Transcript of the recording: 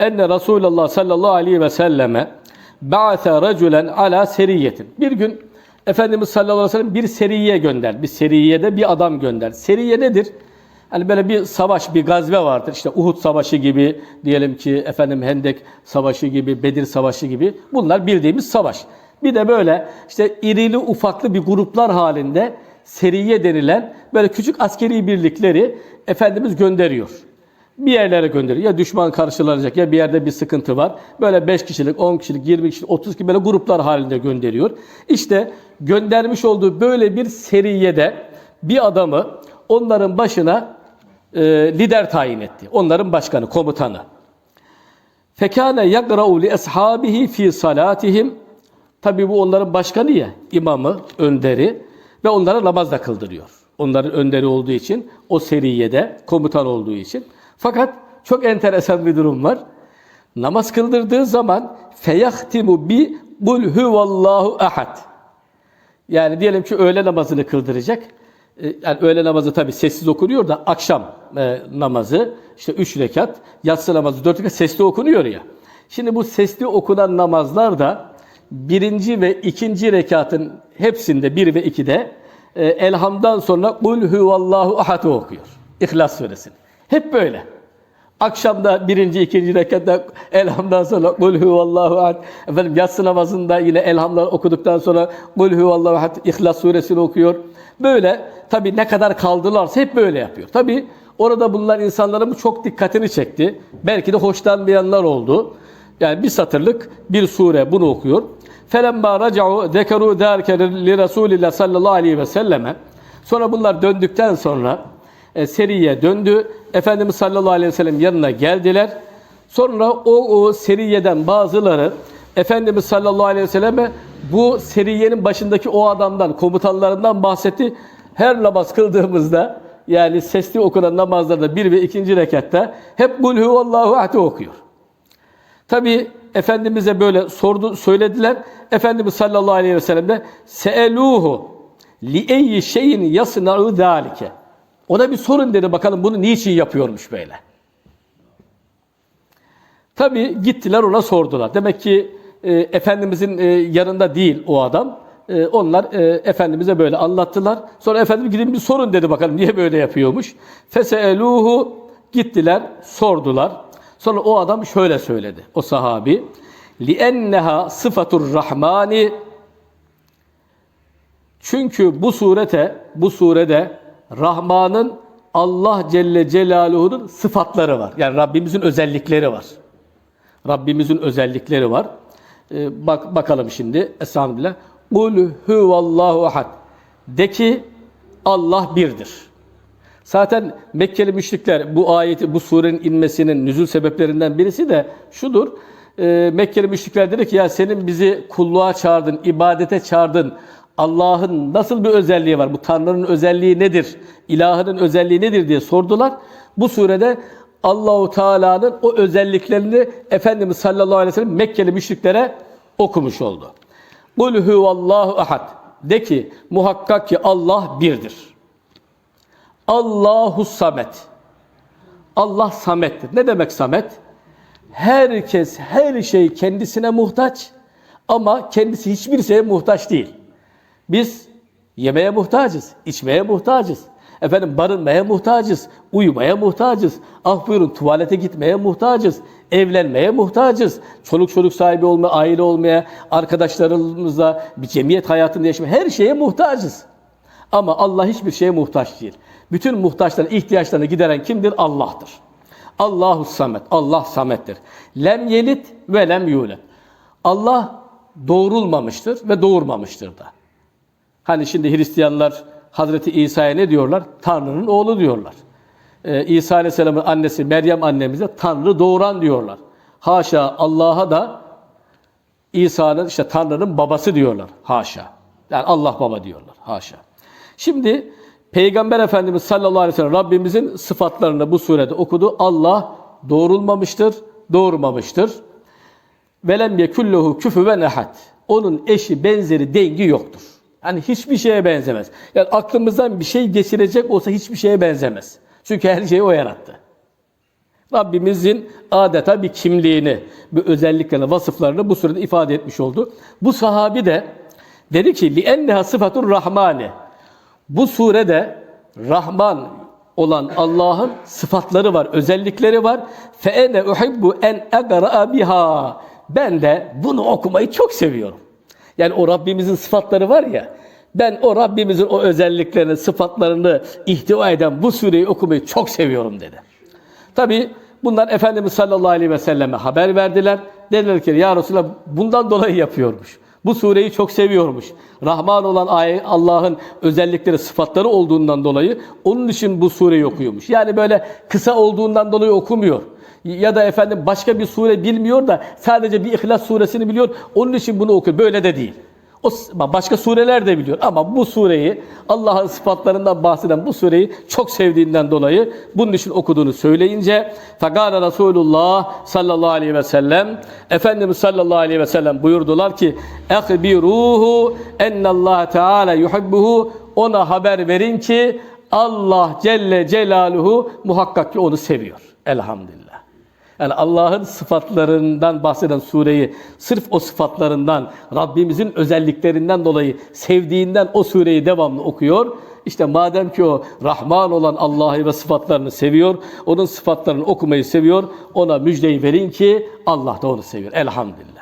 enne Resulullah sallallahu aleyhi ve selleme ba'ase raculen ala seriyetin. Bir gün Efendimiz sallallahu aleyhi ve sellem bir seriye gönder. Bir seriyede bir adam gönder. Seriye nedir? Hani böyle bir savaş, bir gazve vardır. İşte Uhud Savaşı gibi, diyelim ki efendim Hendek Savaşı gibi, Bedir Savaşı gibi. Bunlar bildiğimiz savaş. Bir de böyle işte irili ufaklı bir gruplar halinde seriye denilen böyle küçük askeri birlikleri Efendimiz gönderiyor bir yerlere gönderiyor. Ya düşman karşılanacak ya bir yerde bir sıkıntı var. Böyle 5 kişilik, 10 kişilik, 20 kişilik, 30 kişilik böyle gruplar halinde gönderiyor. İşte göndermiş olduğu böyle bir seriyede bir adamı onların başına e, lider tayin etti. Onların başkanı, komutanı. Fekane yakra'u li ashabihi fi salatihim. Tabi bu onların başkanı ya, imamı, önderi ve onlara namaz da kıldırıyor. Onların önderi olduğu için, o seriyede komutan olduğu için. Fakat çok enteresan bir durum var. Namaz kıldırdığı zaman feyahtimu bi bul huvallahu ahad. Yani diyelim ki öğle namazını kıldıracak. Ee, Yani öğle namazı tabi sessiz okunuyor da akşam e, namazı işte üç rekat, yatsı namazı dört rekat sesli okunuyor ya. Şimdi bu sesli okunan namazlar da birinci ve ikinci rekatın hepsinde bir ve ikide e, elhamdan sonra kul huvallahu ahad'ı okuyor. İhlas suresini. Hep böyle. Akşamda birinci, ikinci rekatta elhamdan sonra kul huvallahu ahad. Efendim yatsı namazında yine elhamlar okuduktan sonra kul huvallahu ahad İhlas suresini okuyor. Böyle tabi ne kadar kaldılarsa hep böyle yapıyor. Tabi orada bulunan insanların çok dikkatini çekti. Belki de hoşlanmayanlar oldu. Yani bir satırlık bir sure bunu okuyor. Felemma raca'u zekeru derke li Resulillah sallallahu aleyhi ve selleme. Sonra bunlar döndükten sonra e, seriye döndü. Efendimiz sallallahu aleyhi ve sellem yanına geldiler. Sonra o, o seriyeden bazıları Efendimiz sallallahu aleyhi ve selleme bu seriyenin başındaki o adamdan, komutanlarından bahsetti. Her namaz kıldığımızda yani sesli okunan namazlarda bir ve ikinci rekatta hep Kul huvallahu ahad okuyor. Tabi Efendimiz'e böyle sordu, söylediler. Efendimiz sallallahu aleyhi ve sellem de seeluhu li eyyi şeyin yasna'u zalike. Ona bir sorun dedi bakalım bunu niçin yapıyormuş böyle. Tabi gittiler ona sordular. Demek ki e, Efendimizin e, yanında değil o adam. E, onlar e, Efendimiz'e böyle anlattılar. Sonra Efendimiz gidin bir sorun dedi bakalım niye böyle yapıyormuş. Feseeluhu gittiler sordular. Sonra o adam şöyle söyledi. O sahabi li'enneha sıfatur rahmani çünkü bu surete bu surede Rahman'ın Allah Celle Celaluhu'nun sıfatları var. Yani Rabbimizin özellikleri var. Rabbimizin özellikleri var. Ee, bak bakalım şimdi. Estağfirullah. Kul huvallahu ahad. De ki Allah birdir. Zaten Mekkeli müşrikler bu ayeti, bu surenin inmesinin nüzul sebeplerinden birisi de şudur. E, Mekkeli müşrikler dedi ki ya senin bizi kulluğa çağırdın, ibadete çağırdın. Allah'ın nasıl bir özelliği var? Bu Tanrı'nın özelliği nedir? İlahının özelliği nedir diye sordular. Bu surede Allahu Teala'nın o özelliklerini Efendimiz sallallahu aleyhi ve sellem Mekkeli müşriklere okumuş oldu. Kul huvallahu ahad. De ki muhakkak ki Allah birdir. Allahu Samet. Allah Samet'tir. Ne demek Samet? Herkes, her şey kendisine muhtaç ama kendisi hiçbir şeye muhtaç değil. Biz yemeye muhtacız, içmeye muhtacız. Efendim barınmaya muhtacız, uyumaya muhtacız. Ah buyurun tuvalete gitmeye muhtacız, evlenmeye muhtacız. Çoluk çocuk sahibi olmaya, aile olmaya, arkadaşlarımızla bir cemiyet hayatında yaşamaya her şeye muhtacız. Ama Allah hiçbir şeye muhtaç değil. Bütün muhtaçların ihtiyaçlarını gideren kimdir? Allah'tır. Allahu Samet. Allah Samet'tir. Lem yelit ve lem yulet. Allah doğurulmamıştır ve doğurmamıştır da. Hani şimdi Hristiyanlar Hazreti İsa'ya ne diyorlar? Tanrı'nın oğlu diyorlar. Ee, İsa Aleyhisselam'ın annesi Meryem annemize Tanrı doğuran diyorlar. Haşa Allah'a da İsa'nın işte Tanrı'nın babası diyorlar. Haşa. Yani Allah baba diyorlar. Haşa. Şimdi Peygamber Efendimiz sallallahu aleyhi ve sellem Rabbimizin sıfatlarını bu surede okudu. Allah doğrulmamıştır, doğurmamıştır. Velem yekulluhu küfüven ehad. Onun eşi, benzeri, dengi yoktur. Yani hiçbir şeye benzemez. Yani aklımızdan bir şey geçirecek olsa hiçbir şeye benzemez. Çünkü her şeyi o yarattı. Rabbimizin adeta bir kimliğini, bir özelliklerini, vasıflarını bu surede ifade etmiş oldu. Bu sahabi de dedi ki لِاَنَّهَا sıfatur rahmani. Bu surede Rahman olan Allah'ın sıfatları var, özellikleri var. فَاَنَا اُحِبُّ en اَقْرَأَ biha. Ben de bunu okumayı çok seviyorum. Yani o Rabbimizin sıfatları var ya, ben o Rabbimizin o özelliklerini, sıfatlarını ihtiva eden bu sureyi okumayı çok seviyorum dedi. Tabi bunlar Efendimiz sallallahu aleyhi ve selleme haber verdiler. Dediler ki ya Resulallah bundan dolayı yapıyormuş. Bu sureyi çok seviyormuş. Rahman olan Allah'ın özellikleri, sıfatları olduğundan dolayı onun için bu sureyi okuyormuş. Yani böyle kısa olduğundan dolayı okumuyor. Ya da efendim başka bir sure bilmiyor da sadece bir İhlas suresini biliyor. Onun için bunu okuyor. Böyle de değil. O başka sureler de biliyor ama bu sureyi Allah'ın sıfatlarından bahseden bu sureyi çok sevdiğinden dolayı bunun için okuduğunu söyleyince Fekala Resulullah sallallahu aleyhi ve sellem Efendimiz sallallahu aleyhi ve sellem buyurdular ki Ehbiruhu ennallah teala yuhibbuhu ona haber verin ki Allah Celle Celaluhu muhakkak ki onu seviyor. Elhamdülillah. Yani Allah'ın sıfatlarından bahseden sureyi sırf o sıfatlarından, Rabbimizin özelliklerinden dolayı sevdiğinden o sureyi devamlı okuyor. İşte madem ki o Rahman olan Allah'ı ve sıfatlarını seviyor, onun sıfatlarını okumayı seviyor, ona müjdeyi verin ki Allah da onu seviyor. Elhamdülillah.